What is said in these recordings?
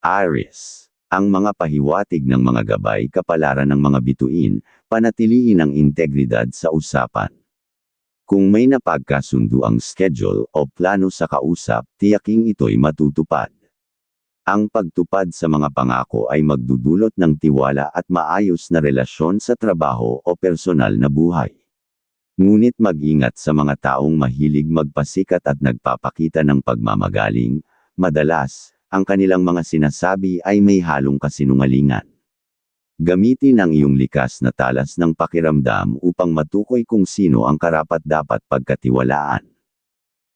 Aries. Ang mga pahiwatig ng mga gabay kapalaran ng mga bituin, panatilihin ang integridad sa usapan. Kung may napagkasundo ang schedule o plano sa kausap, tiyaking ito'y matutupad. Ang pagtupad sa mga pangako ay magdudulot ng tiwala at maayos na relasyon sa trabaho o personal na buhay. Ngunit mag-ingat sa mga taong mahilig magpasikat at nagpapakita ng pagmamagaling, madalas, ang kanilang mga sinasabi ay may halong kasinungalingan. Gamitin ang iyong likas na talas ng pakiramdam upang matukoy kung sino ang karapat-dapat pagkatiwalaan.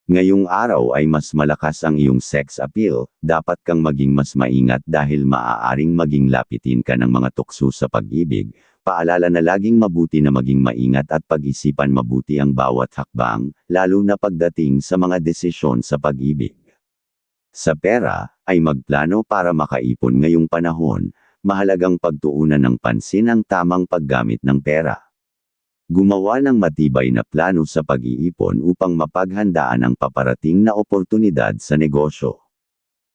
Ngayong araw ay mas malakas ang iyong sex appeal, dapat kang maging mas maingat dahil maaaring maging lapitin ka ng mga tukso sa pag-ibig. Paalala na laging mabuti na maging maingat at pag-isipan mabuti ang bawat hakbang, lalo na pagdating sa mga desisyon sa pag-ibig. Sa pera, ay magplano para makaipon ngayong panahon, mahalagang pagtuunan ng pansin ang tamang paggamit ng pera. Gumawa ng matibay na plano sa pag-iipon upang mapaghandaan ang paparating na oportunidad sa negosyo.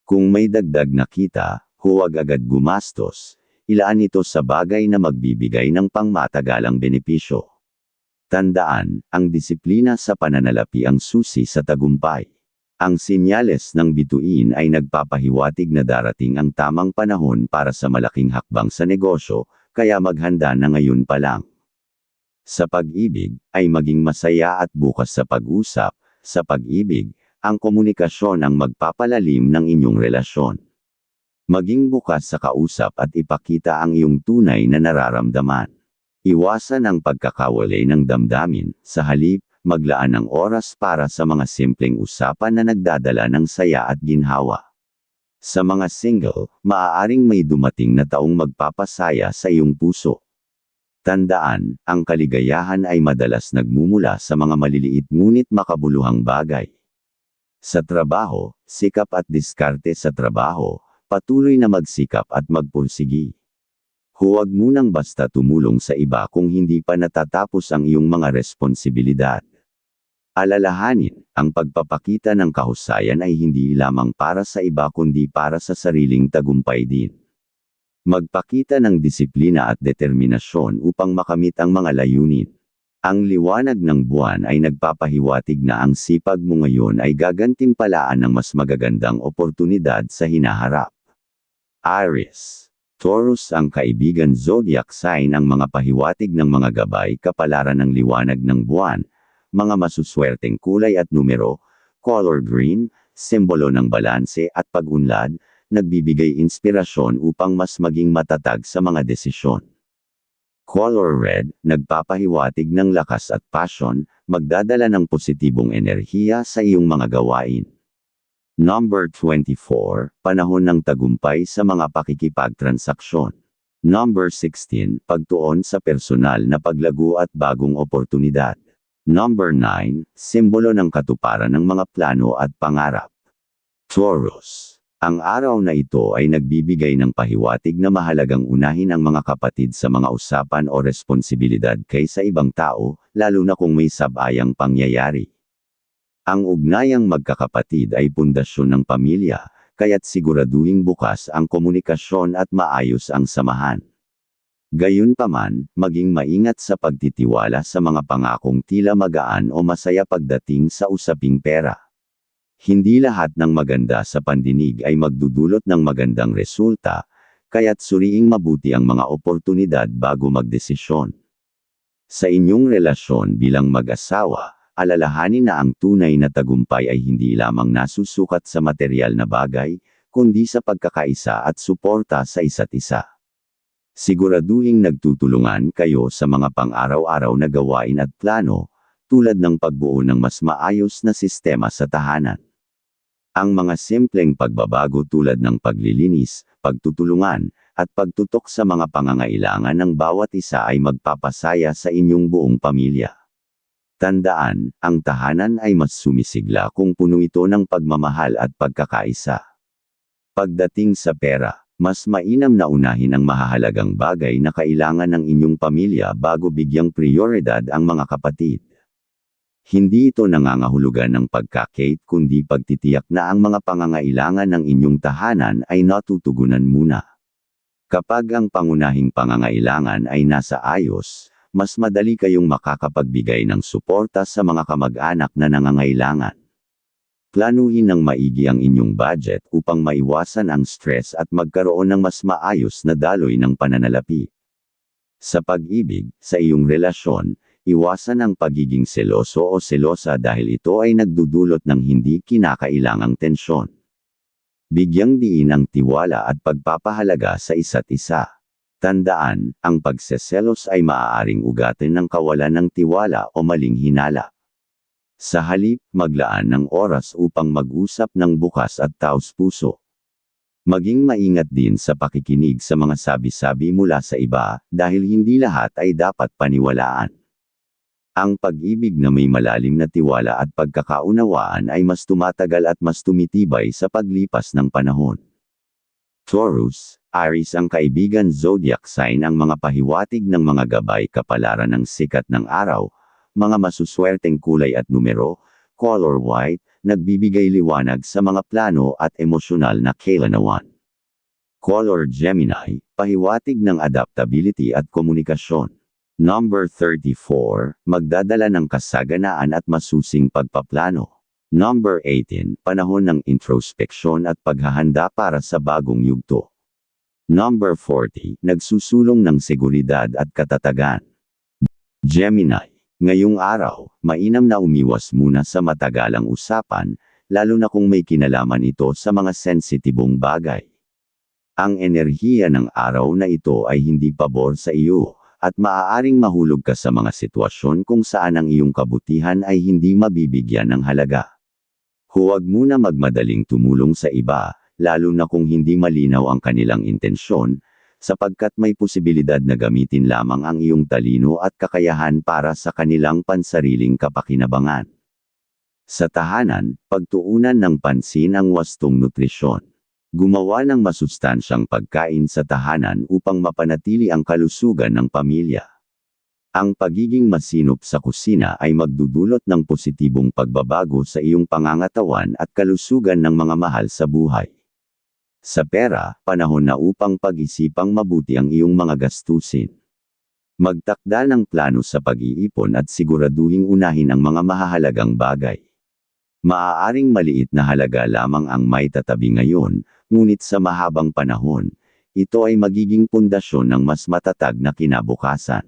Kung may dagdag na kita, huwag agad gumastos, ilaan ito sa bagay na magbibigay ng pangmatagalang benepisyo. Tandaan, ang disiplina sa pananalapi ang susi sa tagumpay. Ang sinyales ng bituin ay nagpapahiwatig na darating ang tamang panahon para sa malaking hakbang sa negosyo, kaya maghanda na ngayon pa lang. Sa pag-ibig, ay maging masaya at bukas sa pag-usap, sa pag-ibig, ang komunikasyon ang magpapalalim ng inyong relasyon. Maging bukas sa kausap at ipakita ang iyong tunay na nararamdaman. Iwasan ang pagkakawalay ng damdamin, sa halip, maglaan ng oras para sa mga simpleng usapan na nagdadala ng saya at ginhawa. Sa mga single, maaaring may dumating na taong magpapasaya sa iyong puso. Tandaan, ang kaligayahan ay madalas nagmumula sa mga maliliit ngunit makabuluhang bagay. Sa trabaho, sikap at diskarte sa trabaho, patuloy na magsikap at magpursigi. Huwag munang basta tumulong sa iba kung hindi pa natatapos ang iyong mga responsibilidad. Alalahanin, ang pagpapakita ng kahusayan ay hindi lamang para sa iba kundi para sa sariling tagumpay din. Magpakita ng disiplina at determinasyon upang makamit ang mga layunin. Ang liwanag ng buwan ay nagpapahiwatig na ang sipag mo ngayon ay gagantimpalaan ng mas magagandang oportunidad sa hinaharap. Aries Taurus ang kaibigan zodiac sign ang mga pahiwatig ng mga gabay kapalaran ng liwanag ng buwan, mga masuswerteng kulay at numero, color green, simbolo ng balanse at pag-unlad, nagbibigay inspirasyon upang mas maging matatag sa mga desisyon. Color red, nagpapahiwatig ng lakas at passion, magdadala ng positibong enerhiya sa iyong mga gawain. Number 24, panahon ng tagumpay sa mga pakikipagtransaksyon. Number 16, pagtuon sa personal na paglago at bagong oportunidad. Number 9, simbolo ng katuparan ng mga plano at pangarap. Taurus. Ang araw na ito ay nagbibigay ng pahiwatig na mahalagang unahin ang mga kapatid sa mga usapan o responsibilidad kaysa ibang tao, lalo na kung may sabayang pangyayari. Ang ugnayang magkakapatid ay pundasyon ng pamilya, kaya't siguraduhing bukas ang komunikasyon at maayos ang samahan. Gayunpaman, maging maingat sa pagtitiwala sa mga pangakong tila magaan o masaya pagdating sa usaping pera. Hindi lahat ng maganda sa pandinig ay magdudulot ng magandang resulta, kaya't suriing mabuti ang mga oportunidad bago magdesisyon. Sa inyong relasyon bilang mag-asawa, alalahanin na ang tunay na tagumpay ay hindi lamang nasusukat sa material na bagay, kundi sa pagkakaisa at suporta sa isa't isa. Siguraduhing nagtutulungan kayo sa mga pang-araw-araw na gawain at plano, tulad ng pagbuo ng mas maayos na sistema sa tahanan. Ang mga simpleng pagbabago tulad ng paglilinis, pagtutulungan, at pagtutok sa mga pangangailangan ng bawat isa ay magpapasaya sa inyong buong pamilya. Tandaan, ang tahanan ay mas sumisigla kung puno ito ng pagmamahal at pagkakaisa. Pagdating sa pera, Mas mainam na unahin ang mahahalagang bagay na kailangan ng inyong pamilya bago bigyang prioridad ang mga kapatid. Hindi ito nangangahulugan ng pagkakate kundi pagtitiyak na ang mga pangangailangan ng inyong tahanan ay natutugunan muna. Kapag ang pangunahing pangangailangan ay nasa ayos, mas madali kayong makakapagbigay ng suporta sa mga kamag-anak na nangangailangan. Planuhin ng maigi ang inyong budget upang maiwasan ang stress at magkaroon ng mas maayos na daloy ng pananalapi. Sa pag-ibig, sa iyong relasyon, iwasan ang pagiging seloso o selosa dahil ito ay nagdudulot ng hindi kinakailangang tensyon. Bigyang diin ang tiwala at pagpapahalaga sa isa't isa. Tandaan, ang pagseselos ay maaaring ugatin ng kawalan ng tiwala o maling hinala. Sa halip, maglaan ng oras upang mag-usap ng bukas at taos puso. Maging maingat din sa pakikinig sa mga sabi-sabi mula sa iba, dahil hindi lahat ay dapat paniwalaan. Ang pag-ibig na may malalim na tiwala at pagkakaunawaan ay mas tumatagal at mas tumitibay sa paglipas ng panahon. Taurus, Aries ang kaibigan zodiac sign ang mga pahiwatig ng mga gabay kapalaran ng sikat ng araw, mga masuswerteng kulay at numero, color white, nagbibigay liwanag sa mga plano at emosyonal na kailanawan. Color Gemini, pahiwatig ng adaptability at komunikasyon. Number 34, magdadala ng kasaganaan at masusing pagpaplano. Number 18, panahon ng introspection at paghahanda para sa bagong yugto. Number 40, nagsusulong ng seguridad at katatagan. Gemini, Ngayong araw, mainam na umiwas muna sa matagalang usapan, lalo na kung may kinalaman ito sa mga sensitibong bagay. Ang enerhiya ng araw na ito ay hindi pabor sa iyo, at maaaring mahulog ka sa mga sitwasyon kung saan ang iyong kabutihan ay hindi mabibigyan ng halaga. Huwag muna magmadaling tumulong sa iba, lalo na kung hindi malinaw ang kanilang intensyon, sapagkat may posibilidad na gamitin lamang ang iyong talino at kakayahan para sa kanilang pansariling kapakinabangan. Sa tahanan, pagtuunan ng pansin ang wastong nutrisyon. Gumawa ng masustansyang pagkain sa tahanan upang mapanatili ang kalusugan ng pamilya. Ang pagiging masinop sa kusina ay magdudulot ng positibong pagbabago sa iyong pangangatawan at kalusugan ng mga mahal sa buhay. Sa pera, panahon na upang pag-isipang mabuti ang iyong mga gastusin. Magtakda ng plano sa pag-iipon at siguraduhing unahin ang mga mahahalagang bagay. Maaaring maliit na halaga lamang ang may tatabi ngayon, ngunit sa mahabang panahon, ito ay magiging pundasyon ng mas matatag na kinabukasan.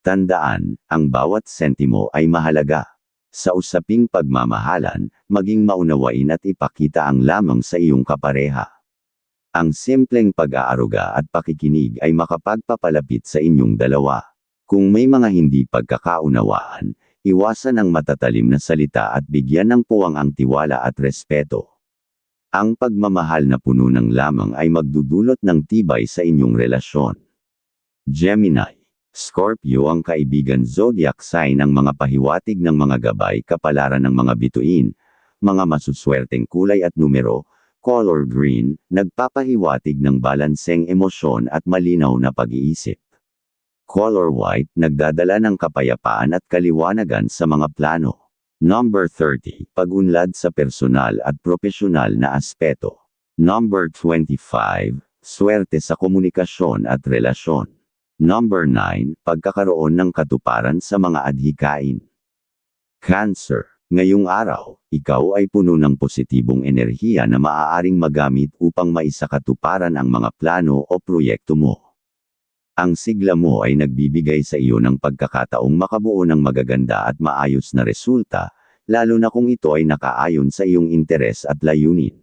Tandaan, ang bawat sentimo ay mahalaga. Sa usaping pagmamahalan, maging maunawain at ipakita ang lamang sa iyong kapareha. Ang simpleng pag-aaruga at pakikinig ay makapagpapalapit sa inyong dalawa. Kung may mga hindi pagkakaunawaan, iwasan ang matatalim na salita at bigyan ng puwang ang tiwala at respeto. Ang pagmamahal na puno ng lamang ay magdudulot ng tibay sa inyong relasyon. Gemini Scorpio ang kaibigan zodiac sign ng mga pahiwatig ng mga gabay kapalaran ng mga bituin, mga masuswerteng kulay at numero, color green, nagpapahiwatig ng balanseng emosyon at malinaw na pag-iisip. Color white, nagdadala ng kapayapaan at kaliwanagan sa mga plano. Number 30, pagunlad sa personal at profesional na aspeto. Number 25, swerte sa komunikasyon at relasyon. Number 9, pagkakaroon ng katuparan sa mga adhikain. Cancer Ngayong araw, ikaw ay puno ng positibong enerhiya na maaaring magamit upang maisakatuparan ang mga plano o proyekto mo. Ang sigla mo ay nagbibigay sa iyo ng pagkakataong makabuo ng magaganda at maayos na resulta, lalo na kung ito ay nakaayon sa iyong interes at layunin.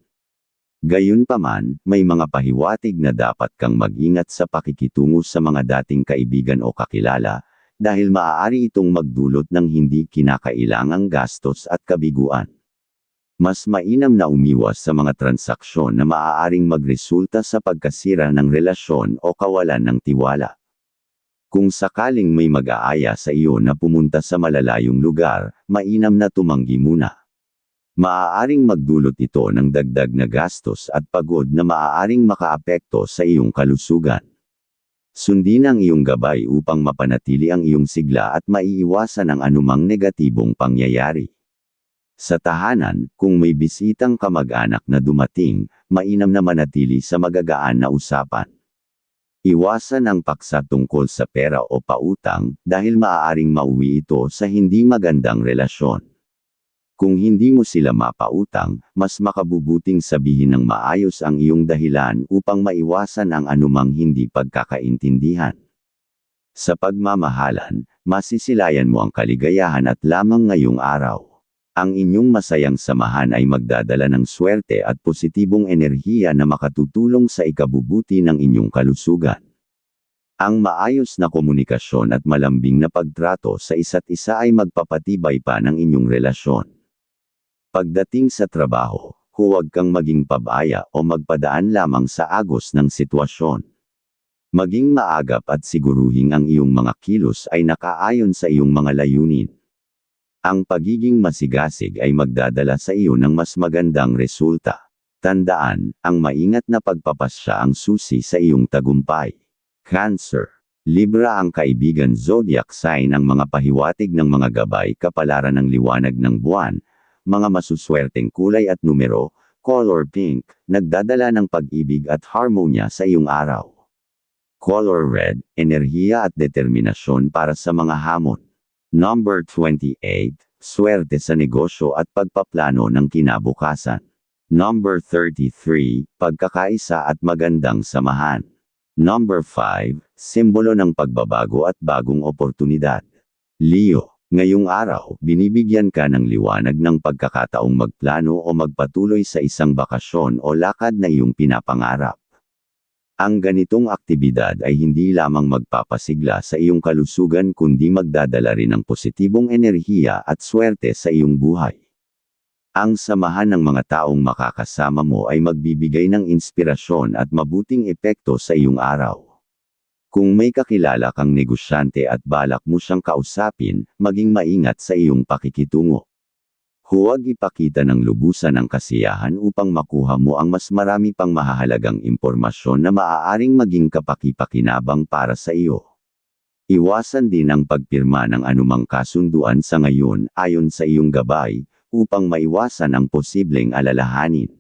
Gayunpaman, may mga pahiwatig na dapat kang mag-ingat sa pakikitungo sa mga dating kaibigan o kakilala, dahil maaari itong magdulot ng hindi kinakailangang gastos at kabiguan. Mas mainam na umiwas sa mga transaksyon na maaaring magresulta sa pagkasira ng relasyon o kawalan ng tiwala. Kung sakaling may mag-aaya sa iyo na pumunta sa malalayong lugar, mainam na tumanggi muna. Maaaring magdulot ito ng dagdag na gastos at pagod na maaaring makaapekto sa iyong kalusugan. Sundin ang iyong gabay upang mapanatili ang iyong sigla at maiiwasan ang anumang negatibong pangyayari. Sa tahanan, kung may bisitang kamag-anak na dumating, mainam na manatili sa magagaan na usapan. Iwasan ang paksa tungkol sa pera o pautang dahil maaaring mauwi ito sa hindi magandang relasyon. Kung hindi mo sila mapautang, mas makabubuting sabihin ng maayos ang iyong dahilan upang maiwasan ang anumang hindi pagkakaintindihan. Sa pagmamahalan, masisilayan mo ang kaligayahan at lamang ngayong araw. Ang inyong masayang samahan ay magdadala ng swerte at positibong enerhiya na makatutulong sa ikabubuti ng inyong kalusugan. Ang maayos na komunikasyon at malambing na pagtrato sa isa't isa ay magpapatibay pa ng inyong relasyon. Pagdating sa trabaho, huwag kang maging pabaya o magpadaan lamang sa agos ng sitwasyon. Maging maagap at siguruhing ang iyong mga kilos ay nakaayon sa iyong mga layunin. Ang pagiging masigasig ay magdadala sa iyo ng mas magandang resulta. Tandaan, ang maingat na pagpapasya ang susi sa iyong tagumpay. Cancer. Libra ang kaibigan zodiac sign ang mga pahiwatig ng mga gabay kapalaran ng liwanag ng buwan, mga masuswerteng kulay at numero, color pink, nagdadala ng pag-ibig at harmonya sa iyong araw. Color red, enerhiya at determinasyon para sa mga hamon. Number 28, swerte sa negosyo at pagpaplano ng kinabukasan. Number 33, pagkakaisa at magandang samahan. Number 5, simbolo ng pagbabago at bagong oportunidad. Leo, Ngayong araw, binibigyan ka ng liwanag ng pagkakataong magplano o magpatuloy sa isang bakasyon o lakad na iyong pinapangarap. Ang ganitong aktibidad ay hindi lamang magpapasigla sa iyong kalusugan kundi magdadala rin ng positibong enerhiya at swerte sa iyong buhay. Ang samahan ng mga taong makakasama mo ay magbibigay ng inspirasyon at mabuting epekto sa iyong araw. Kung may kakilala kang negosyante at balak mo siyang kausapin, maging maingat sa iyong pakikitungo. Huwag ipakita ng lubusan ang kasiyahan upang makuha mo ang mas marami pang mahahalagang impormasyon na maaaring maging kapakipakinabang para sa iyo. Iwasan din ang pagpirma ng anumang kasunduan sa ngayon ayon sa iyong gabay, upang maiwasan ang posibleng alalahanin.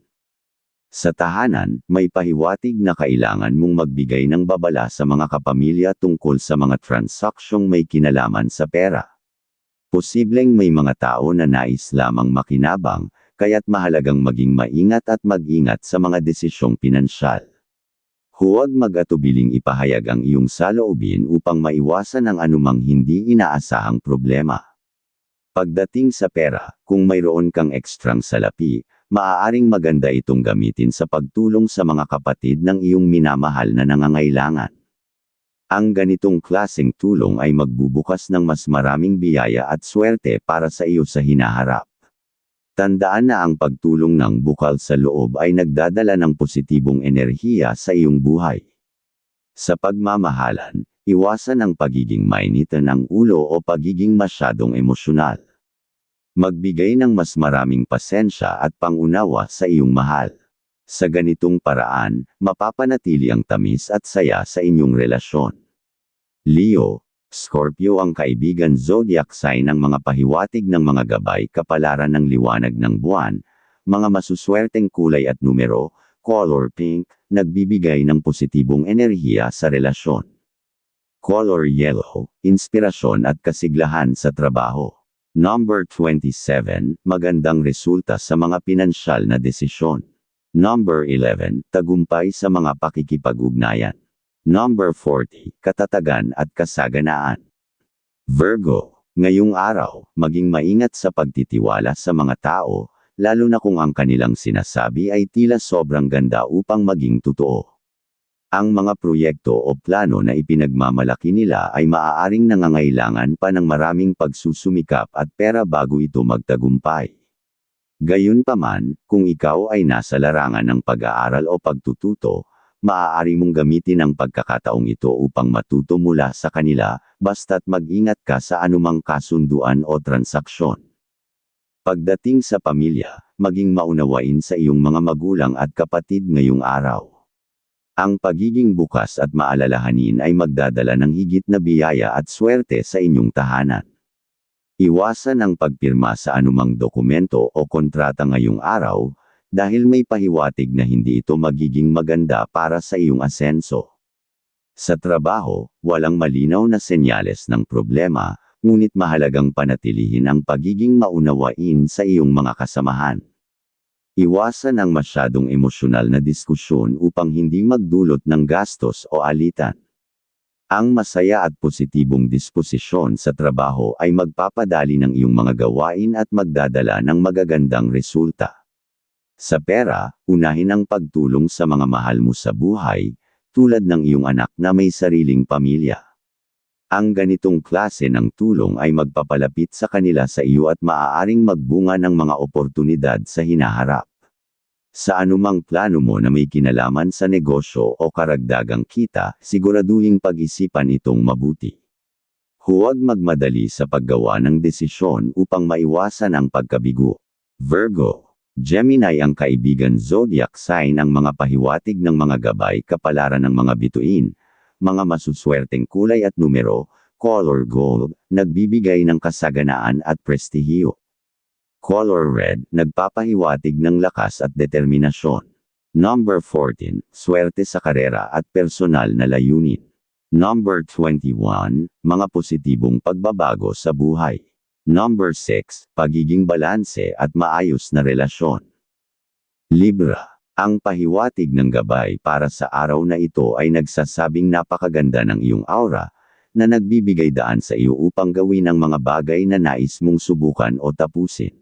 Sa tahanan, may pahiwatig na kailangan mong magbigay ng babala sa mga kapamilya tungkol sa mga transaksyong may kinalaman sa pera. Posibleng may mga tao na nais lamang makinabang, kaya't mahalagang maging maingat at mag-ingat sa mga desisyong pinansyal. Huwag mag-atubiling ipahayag ang iyong saloobin upang maiwasan ang anumang hindi inaasahang problema. Pagdating sa pera, kung mayroon kang ekstrang salapi, maaaring maganda itong gamitin sa pagtulong sa mga kapatid ng iyong minamahal na nangangailangan. Ang ganitong klaseng tulong ay magbubukas ng mas maraming biyaya at swerte para sa iyo sa hinaharap. Tandaan na ang pagtulong ng bukal sa loob ay nagdadala ng positibong enerhiya sa iyong buhay. Sa pagmamahalan, iwasan ang pagiging mainitan ng ulo o pagiging masyadong emosyonal. Magbigay ng mas maraming pasensya at pangunawa sa iyong mahal. Sa ganitong paraan, mapapanatili ang tamis at saya sa inyong relasyon. Leo, Scorpio ang kaibigan zodiac sign ng mga pahiwatig ng mga gabay kapalaran ng liwanag ng buwan, mga masuswerteng kulay at numero, color pink, nagbibigay ng positibong enerhiya sa relasyon. Color yellow, inspirasyon at kasiglahan sa trabaho. Number 27, magandang resulta sa mga pinansyal na desisyon. Number 11, tagumpay sa mga pakikipag-ugnayan. Number 40, katatagan at kasaganaan. Virgo, ngayong araw, maging maingat sa pagtitiwala sa mga tao, lalo na kung ang kanilang sinasabi ay tila sobrang ganda upang maging totoo. Ang mga proyekto o plano na ipinagmamalaki nila ay maaaring nangangailangan pa ng maraming pagsusumikap at pera bago ito magtagumpay. Gayunpaman, kung ikaw ay nasa larangan ng pag-aaral o pagtututo, maaari mong gamitin ang pagkakataong ito upang matuto mula sa kanila, basta't mag-ingat ka sa anumang kasunduan o transaksyon. Pagdating sa pamilya, maging maunawain sa iyong mga magulang at kapatid ngayong araw. Ang pagiging bukas at maalalahanin ay magdadala ng higit na biyaya at swerte sa inyong tahanan. Iwasan ang pagpirma sa anumang dokumento o kontrata ngayong araw, dahil may pahiwatig na hindi ito magiging maganda para sa iyong asenso. Sa trabaho, walang malinaw na senyales ng problema, ngunit mahalagang panatilihin ang pagiging maunawain sa iyong mga kasamahan. Iwasan ang masyadong emosyonal na diskusyon upang hindi magdulot ng gastos o alitan. Ang masaya at positibong disposisyon sa trabaho ay magpapadali ng iyong mga gawain at magdadala ng magagandang resulta. Sa pera, unahin ang pagtulong sa mga mahal mo sa buhay, tulad ng iyong anak na may sariling pamilya. Ang ganitong klase ng tulong ay magpapalapit sa kanila sa iyo at maaaring magbunga ng mga oportunidad sa hinaharap. Sa anumang plano mo na may kinalaman sa negosyo o karagdagang kita, siguraduhing pag-isipan itong mabuti. Huwag magmadali sa paggawa ng desisyon upang maiwasan ang pagkabigo. Virgo Gemini ang kaibigan zodiac sign ang mga pahiwatig ng mga gabay kapalaran ng mga bituin, mga masuswerteng kulay at numero, color gold, nagbibigay ng kasaganaan at prestihiyo. Color red, nagpapahiwatig ng lakas at determinasyon. Number 14, swerte sa karera at personal na layunin. Number 21, mga positibong pagbabago sa buhay. Number 6, pagiging balanse at maayos na relasyon. Libra, ang pahiwatig ng gabay para sa araw na ito ay nagsasabing napakaganda ng iyong aura, na nagbibigay daan sa iyo upang gawin ang mga bagay na nais mong subukan o tapusin.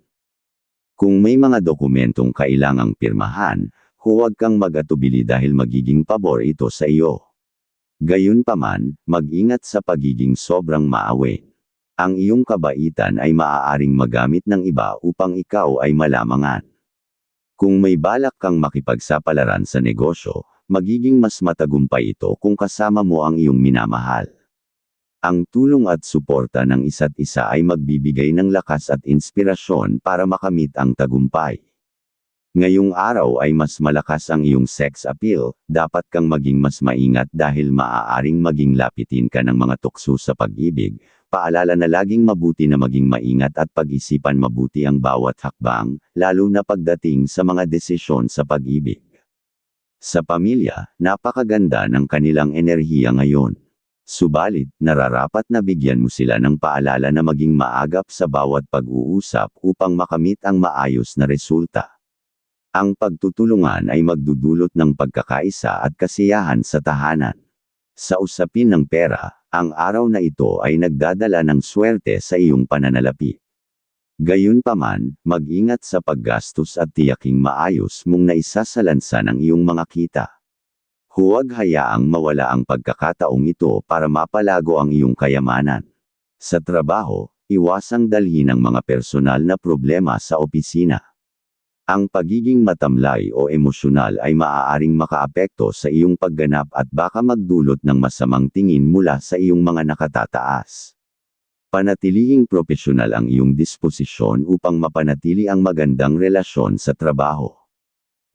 Kung may mga dokumentong kailangang pirmahan, huwag kang mag-atubili dahil magiging pabor ito sa iyo. Gayunpaman, mag-ingat sa pagiging sobrang maawin. Ang iyong kabaitan ay maaaring magamit ng iba upang ikaw ay malamangan. Kung may balak kang makipagsapalaran sa negosyo, magiging mas matagumpay ito kung kasama mo ang iyong minamahal. Ang tulong at suporta ng isa't isa ay magbibigay ng lakas at inspirasyon para makamit ang tagumpay. Ngayong araw ay mas malakas ang iyong sex appeal, dapat kang maging mas maingat dahil maaaring maging lapitin ka ng mga tukso sa pag-ibig, Paalala na laging mabuti na maging maingat at pag-isipan mabuti ang bawat hakbang, lalo na pagdating sa mga desisyon sa pag-ibig. Sa pamilya, napakaganda ng kanilang enerhiya ngayon. Subalit, nararapat na bigyan mo sila ng paalala na maging maagap sa bawat pag-uusap upang makamit ang maayos na resulta. Ang pagtutulungan ay magdudulot ng pagkakaisa at kasiyahan sa tahanan. Sa usapin ng pera, ang araw na ito ay nagdadala ng swerte sa iyong pananalapi. Gayunpaman, mag-ingat sa paggastos at tiyaking maayos mong naisasalansa ng iyong mga kita. Huwag hayaang mawala ang pagkakataong ito para mapalago ang iyong kayamanan. Sa trabaho, iwasang dalhin ang mga personal na problema sa opisina. Ang pagiging matamlay o emosyonal ay maaaring makaapekto sa iyong pagganap at baka magdulot ng masamang tingin mula sa iyong mga nakatataas. Panatilihing profesional ang iyong disposisyon upang mapanatili ang magandang relasyon sa trabaho.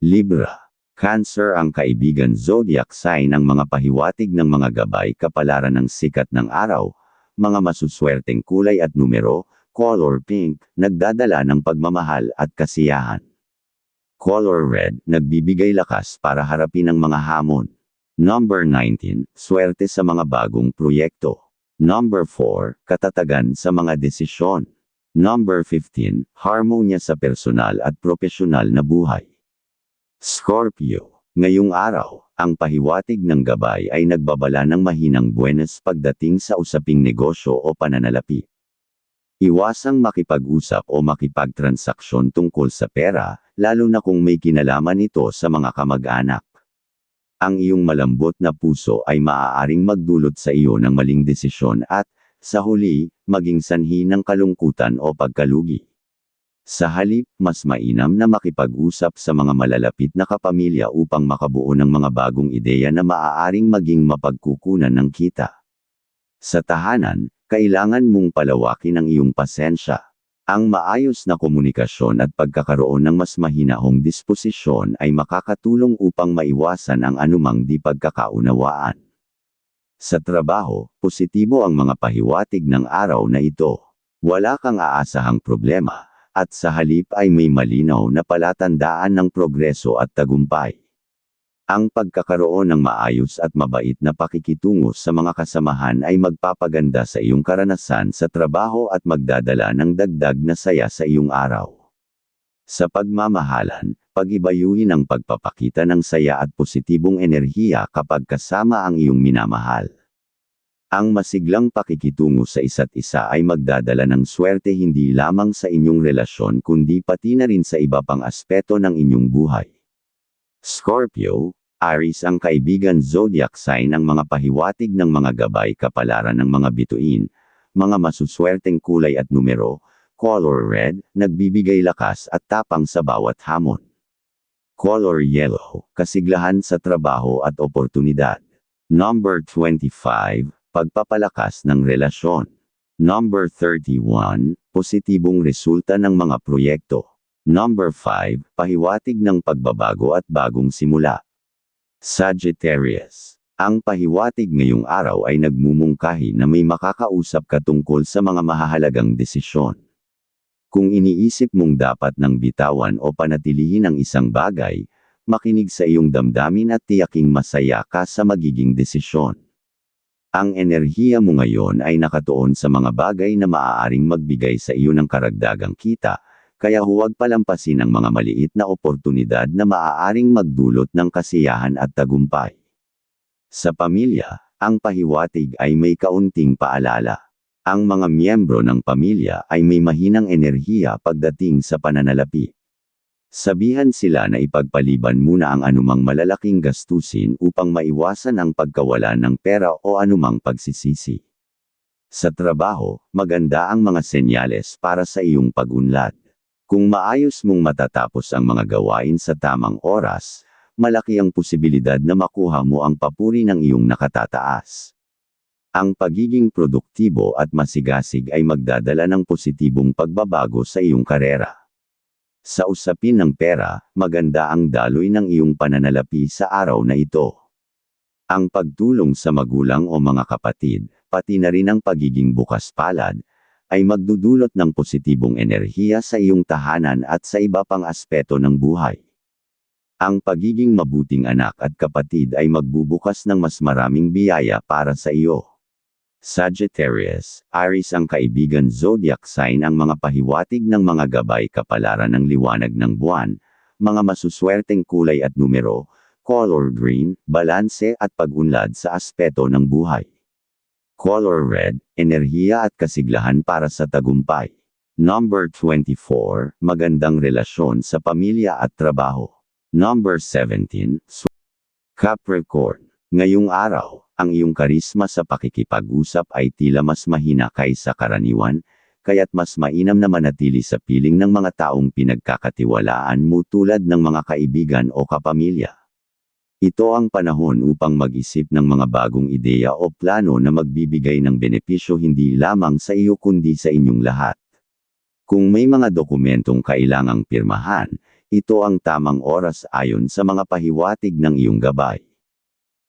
Libra. Cancer ang kaibigan zodiac sign ng mga pahiwatig ng mga gabay kapalaran ng sikat ng araw, mga masuswerteng kulay at numero, color pink, nagdadala ng pagmamahal at kasiyahan. Color red, nagbibigay lakas para harapin ang mga hamon. Number 19, swerte sa mga bagong proyekto. Number 4, katatagan sa mga desisyon. Number 15, harmonya sa personal at profesional na buhay. Scorpio, ngayong araw, ang pahiwatig ng gabay ay nagbabala ng mahinang buenas pagdating sa usaping negosyo o pananalapi. Iwasang makipag-usap o makipagtransaksyon tungkol sa pera, lalo na kung may kinalaman ito sa mga kamag-anak. Ang iyong malambot na puso ay maaaring magdulot sa iyo ng maling desisyon at, sa huli, maging sanhi ng kalungkutan o pagkalugi. Sa halip, mas mainam na makipag-usap sa mga malalapit na kapamilya upang makabuo ng mga bagong ideya na maaaring maging mapagkukunan ng kita. Sa tahanan, kailangan mong palawakin ang iyong pasensya. Ang maayos na komunikasyon at pagkakaroon ng mas mahinahong disposisyon ay makakatulong upang maiwasan ang anumang di pagkakaunawaan. Sa trabaho, positibo ang mga pahiwatig ng araw na ito. Wala kang aasahang problema, at sa halip ay may malinaw na palatandaan ng progreso at tagumpay. Ang pagkakaroon ng maayos at mabait na pakikitungo sa mga kasamahan ay magpapaganda sa iyong karanasan sa trabaho at magdadala ng dagdag na saya sa iyong araw. Sa pagmamahalan, pagibayuhin ang pagpapakita ng saya at positibong enerhiya kapag kasama ang iyong minamahal. Ang masiglang pakikitungo sa isa't isa ay magdadala ng swerte hindi lamang sa inyong relasyon kundi pati na rin sa iba pang aspeto ng inyong buhay. Scorpio, Aries ang kaibigan zodiac sign ang mga pahiwatig ng mga gabay kapalaran ng mga bituin, mga masuswerteng kulay at numero, color red, nagbibigay lakas at tapang sa bawat hamon. Color yellow, kasiglahan sa trabaho at oportunidad. Number 25, pagpapalakas ng relasyon. Number 31, positibong resulta ng mga proyekto. Number 5, pahiwatig ng pagbabago at bagong simula. Sagittarius. Ang pahiwatig ngayong araw ay nagmumungkahi na may makakausap ka tungkol sa mga mahahalagang desisyon. Kung iniisip mong dapat nang bitawan o panatilihin ang isang bagay, makinig sa iyong damdamin at tiyaking masaya ka sa magiging desisyon. Ang enerhiya mo ngayon ay nakatuon sa mga bagay na maaaring magbigay sa iyo ng karagdagang kita, kaya huwag palampasin ang mga maliit na oportunidad na maaaring magdulot ng kasiyahan at tagumpay. Sa pamilya, ang pahiwatig ay may kaunting paalala. Ang mga miyembro ng pamilya ay may mahinang enerhiya pagdating sa pananalapi. Sabihan sila na ipagpaliban muna ang anumang malalaking gastusin upang maiwasan ang pagkawala ng pera o anumang pagsisisi. Sa trabaho, maganda ang mga senyales para sa iyong pagunlad. Kung maayos mong matatapos ang mga gawain sa tamang oras, malaki ang posibilidad na makuha mo ang papuri ng iyong nakatataas. Ang pagiging produktibo at masigasig ay magdadala ng positibong pagbabago sa iyong karera. Sa usapin ng pera, maganda ang daloy ng iyong pananalapi sa araw na ito. Ang pagtulong sa magulang o mga kapatid, pati na rin ang pagiging bukas palad, ay magdudulot ng positibong enerhiya sa iyong tahanan at sa iba pang aspeto ng buhay. Ang pagiging mabuting anak at kapatid ay magbubukas ng mas maraming biyaya para sa iyo. Sagittarius, Aries ang kaibigan zodiac sign ang mga pahiwatig ng mga gabay kapalaran ng liwanag ng buwan, mga masuswerteng kulay at numero, color green, balanse at pagunlad sa aspeto ng buhay. Color red, enerhiya at kasiglahan para sa tagumpay. Number 24, magandang relasyon sa pamilya at trabaho. Number 17, Capricorn. Ngayong araw, ang iyong karisma sa pakikipag-usap ay tila mas mahina kaysa karaniwan, kaya't mas mainam na manatili sa piling ng mga taong pinagkakatiwalaan mo tulad ng mga kaibigan o kapamilya. Ito ang panahon upang mag-isip ng mga bagong ideya o plano na magbibigay ng benepisyo hindi lamang sa iyo kundi sa inyong lahat. Kung may mga dokumentong kailangang pirmahan, ito ang tamang oras ayon sa mga pahiwatig ng iyong gabay.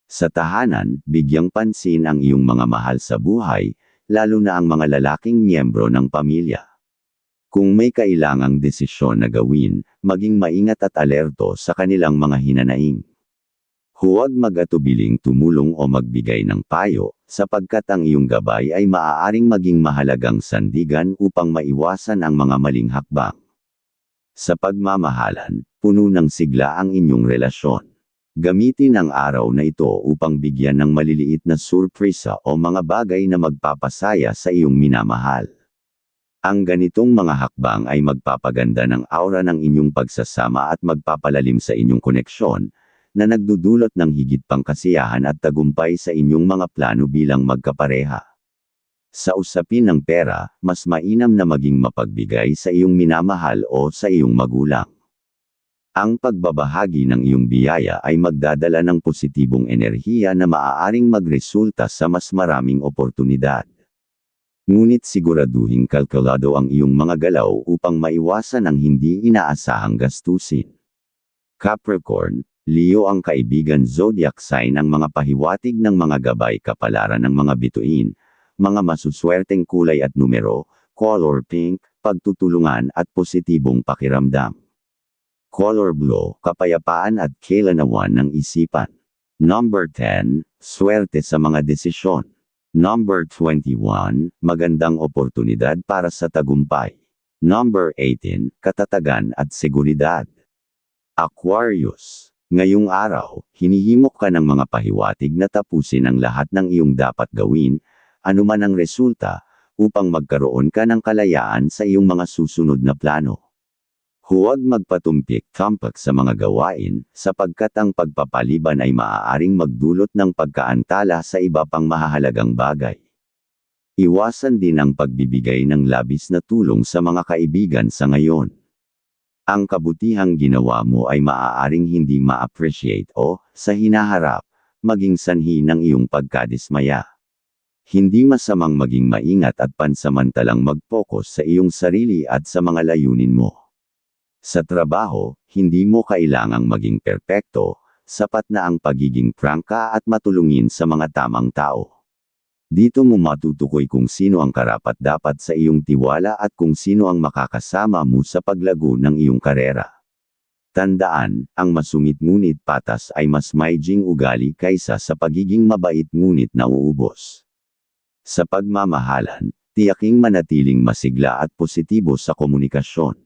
Sa tahanan, bigyang pansin ang iyong mga mahal sa buhay, lalo na ang mga lalaking miyembro ng pamilya. Kung may kailangang desisyon na gawin, maging maingat at alerto sa kanilang mga hinanaing. Huwag mag-atubiling tumulong o magbigay ng payo, sapagkat ang iyong gabay ay maaaring maging mahalagang sandigan upang maiwasan ang mga maling hakbang. Sa pagmamahalan, puno ng sigla ang inyong relasyon. Gamitin ang araw na ito upang bigyan ng maliliit na surpresa o mga bagay na magpapasaya sa iyong minamahal. Ang ganitong mga hakbang ay magpapaganda ng aura ng inyong pagsasama at magpapalalim sa inyong koneksyon, na nagdudulot ng higit pang kasiyahan at tagumpay sa inyong mga plano bilang magkapareha. Sa usapin ng pera, mas mainam na maging mapagbigay sa iyong minamahal o sa iyong magulang. Ang pagbabahagi ng iyong biyaya ay magdadala ng positibong enerhiya na maaaring magresulta sa mas maraming oportunidad. Ngunit siguraduhin kalkulado ang iyong mga galaw upang maiwasan ang hindi inaasahang gastusin. Capricorn, Leo ang kaibigan zodiac sign ang mga pahiwatig ng mga gabay kapalaran ng mga bituin, mga masuswerteng kulay at numero, color pink, pagtutulungan at positibong pakiramdam. Color blue, kapayapaan at kailanawan ng isipan. Number 10, swerte sa mga desisyon. Number 21, magandang oportunidad para sa tagumpay. Number 18, katatagan at seguridad. Aquarius, ngayong araw, hinihimok ka ng mga pahiwatig na tapusin ang lahat ng iyong dapat gawin, anuman ang resulta, upang magkaroon ka ng kalayaan sa iyong mga susunod na plano. Huwag magpatumpik-tampak sa mga gawain, sapagkat ang pagpapaliban ay maaaring magdulot ng pagkaantala sa iba pang mahahalagang bagay. Iwasan din ang pagbibigay ng labis na tulong sa mga kaibigan sa ngayon. Ang kabutihang ginawa mo ay maaaring hindi ma-appreciate o, sa hinaharap, maging sanhi ng iyong pagkadismaya. Hindi masamang maging maingat at pansamantalang mag-focus sa iyong sarili at sa mga layunin mo. Sa trabaho, hindi mo kailangang maging perpekto, sapat na ang pagiging prangka at matulungin sa mga tamang tao. Dito mo matutukoy kung sino ang karapat-dapat sa iyong tiwala at kung sino ang makakasama mo sa paglago ng iyong karera. Tandaan, ang masungit ngunit patas ay mas maijing ugali kaysa sa pagiging mabait ngunit nauubos. Sa pagmamahalan, tiyaking manatiling masigla at positibo sa komunikasyon.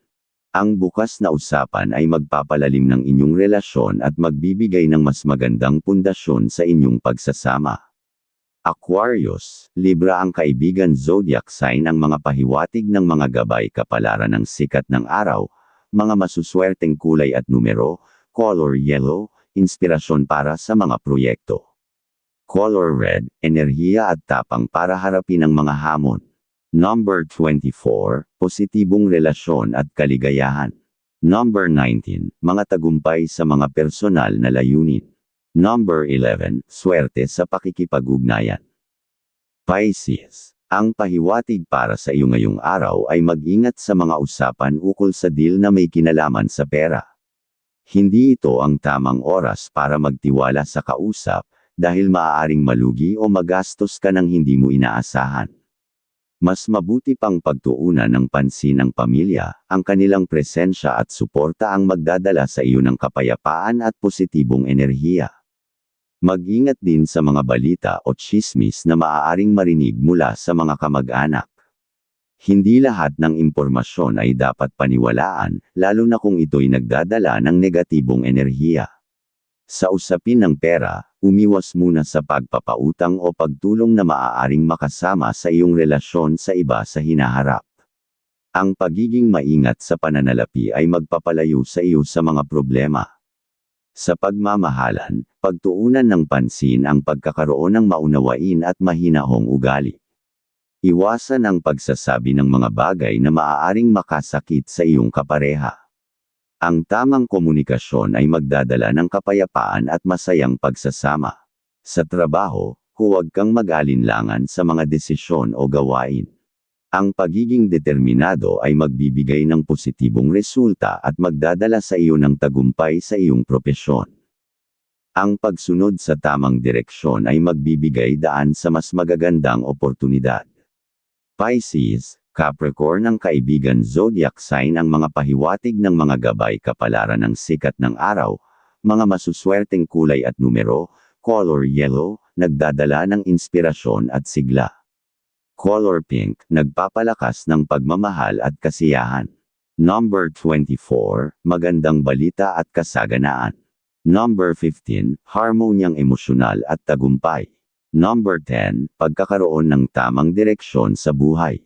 Ang bukas na usapan ay magpapalalim ng inyong relasyon at magbibigay ng mas magandang pundasyon sa inyong pagsasama. Aquarius, Libra ang kaibigan zodiac sign ang mga pahiwatig ng mga gabay kapalaran ng sikat ng araw, mga masuswerteng kulay at numero, color yellow, inspirasyon para sa mga proyekto. Color red, enerhiya at tapang para harapin ang mga hamon. Number 24, positibong relasyon at kaligayahan. Number 19, mga tagumpay sa mga personal na layunin. Number 11, swerte sa pakikipag-ugnayan. Pisces, ang pahiwatig para sa iyo ngayong araw ay mag-ingat sa mga usapan ukol sa deal na may kinalaman sa pera. Hindi ito ang tamang oras para magtiwala sa kausap, dahil maaaring malugi o magastos ka ng hindi mo inaasahan. Mas mabuti pang pagtuunan ng pansin ng pamilya, ang kanilang presensya at suporta ang magdadala sa iyo ng kapayapaan at positibong enerhiya. Mag-ingat din sa mga balita o chismis na maaaring marinig mula sa mga kamag-anak. Hindi lahat ng impormasyon ay dapat paniwalaan, lalo na kung ito'y nagdadala ng negatibong enerhiya. Sa usapin ng pera, umiwas muna sa pagpapautang o pagtulong na maaaring makasama sa iyong relasyon sa iba sa hinaharap. Ang pagiging maingat sa pananalapi ay magpapalayo sa iyo sa mga problema. Sa pagmamahalan, pagtuunan ng pansin ang pagkakaroon ng maunawain at mahinahong ugali. Iwasan ang pagsasabi ng mga bagay na maaaring makasakit sa iyong kapareha. Ang tamang komunikasyon ay magdadala ng kapayapaan at masayang pagsasama. Sa trabaho, huwag kang mag-alinlangan sa mga desisyon o gawain. Ang pagiging determinado ay magbibigay ng positibong resulta at magdadala sa iyo ng tagumpay sa iyong propesyon. Ang pagsunod sa tamang direksyon ay magbibigay daan sa mas magagandang oportunidad. Pisces, Capricorn ang kaibigan zodiac sign ang mga pahiwatig ng mga gabay kapalaran ng sikat ng araw, mga masuswerteng kulay at numero, color yellow, nagdadala ng inspirasyon at sigla. Color pink, nagpapalakas ng pagmamahal at kasiyahan. Number 24, magandang balita at kasaganaan. Number 15, harmonyang emosyonal at tagumpay. Number 10, pagkakaroon ng tamang direksyon sa buhay.